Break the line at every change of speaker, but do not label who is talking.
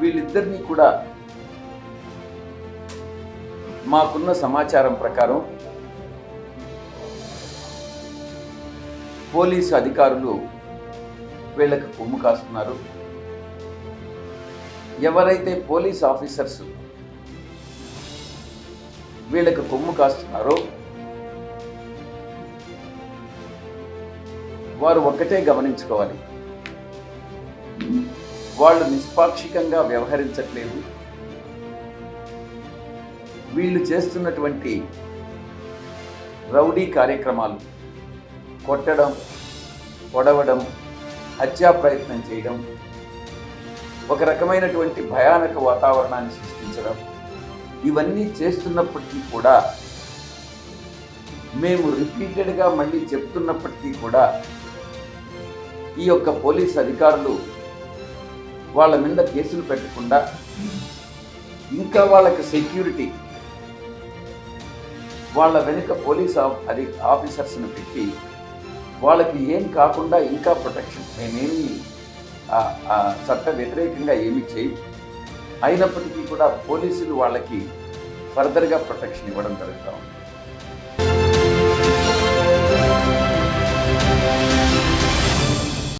వీళ్ళిద్దరినీ కూడా మాకున్న సమాచారం ప్రకారం పోలీసు అధికారులు వీళ్ళకి కొమ్ము కాస్తున్నారు. ఎవరైతే పోలీస్ ఆఫీసర్స్ వీళ్ళకి కొమ్ము కాస్తున్నారో వారు ఒక్కటే గమనించుకోవాలి. వాళ్ళు నిష్పాక్షికంగా వ్యవహరించట్లేదు. వీళ్ళు చేస్తున్నటువంటి రౌడీ కార్యక్రమాలు కొట్టడం పొడవడం హత్యా ప్రయత్నం చేయడం ఒక రకమైనటువంటి భయానక వాతావరణాన్ని సృష్టించడం ఇవన్నీ చేస్తున్నప్పటికీ కూడా మేము రిపీటెడ్గా మళ్ళీ చెప్తున్నప్పటికీ కూడా ఈ యొక్క పోలీస్ అధికారులు వాళ్ళ మీద కేసులు పెట్టకుండా ఇంకా వాళ్ళకి సెక్యూరిటీ వాళ్ళ వెనుక పోలీస్ ఆఫ్- అది ఆఫీసర్స్ని పెట్టి వాళ్ళకి ఏం కాకుండా ఇంకా ప్రొటెక్షన్ మేమేమి ఆ- చట్ట వ్యతిరేకంగా ఏమి చేయి అయినప్పటికీ కూడా పోలీసులు వాళ్ళకి ఫర్దర్గా ప్రొటెక్షన్ ఇవ్వడం జరుగుతూ ఉంది.